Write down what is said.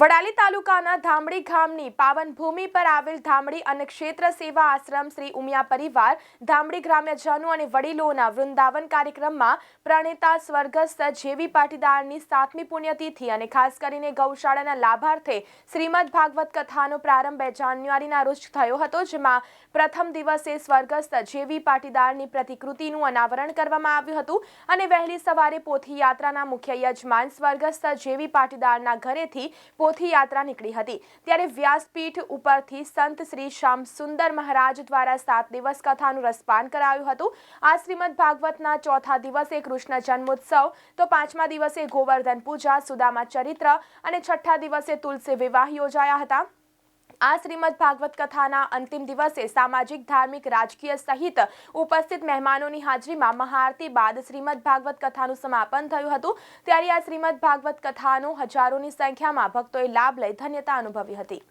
વડાલી તાલુકાના ધામડી ગામની પાવન ભૂમિ પર આવેલ ધામડી અને ક્ષેત્ર સેવા આશ્રમ શ્રી ઉમિયા પરિવાર ધામડી ગ્રામ્યજનો અને વડીલોના વૃંદાવન કાર્યક્રમમાં પ્રણેતા સ્વર્ગસ્થ જેવી પાટીદારની સાતમી પુણ્યતિથિ અને ખાસ કરીને ગૌશાળાના લાભાર્થે શ્રીમદ ભાગવત કથાનો પ્રારંભ બે જાન્યુઆરીના રોજ થયો હતો, જેમાં પ્રથમ દિવસે સ્વર્ગસ્થ જેવી પાટીદારની પ્રતિકૃતિનું અનાવરણ કરવામાં આવ્યું હતું અને વહેલી સવારે પોથી યાત્રાના મુખ્ય યજમાન સ્વર્ગસ્થ જેવી પાટીદારના ઘરેથી પોથી યાત્રા નીકળી હતી. ત્યારે વ્યાસપીઠ ઉપરથી સંત શ્રી શ્યામ સુંદર મહારાજ દ્વારા સાત દિવસ કથાનું રસપાન કરાયું હતું. આ શ્રીમદ ભાગવતના ચોથા દિવસે કૃષ્ણ જન્મોત્સવ, તો પાંચમા દિવસે ગોવર્ધન પૂજા, સુદામા ચરિત્ર અને છઠ્ઠા દિવસે તુલસી વિવાહ યોજાયા હતા. આ શ્રીમદ ભાગવત કથાના અંતિમ દિવસે સામાજિક, ધાર્મિક, રાજકીય સહિત ઉપસ્થિત મહેમાનોની હાજરીમાં મહાઆરતી બાદ શ્રીમદ ભાગવત કથાનું સમાપન થયું હતું. ત્યારે આ શ્રીમદ ભાગવત કથાનો હજારોની સંખ્યામાં ભક્તોએ લાભ લઈ ધન્યતા અનુભવી હતી.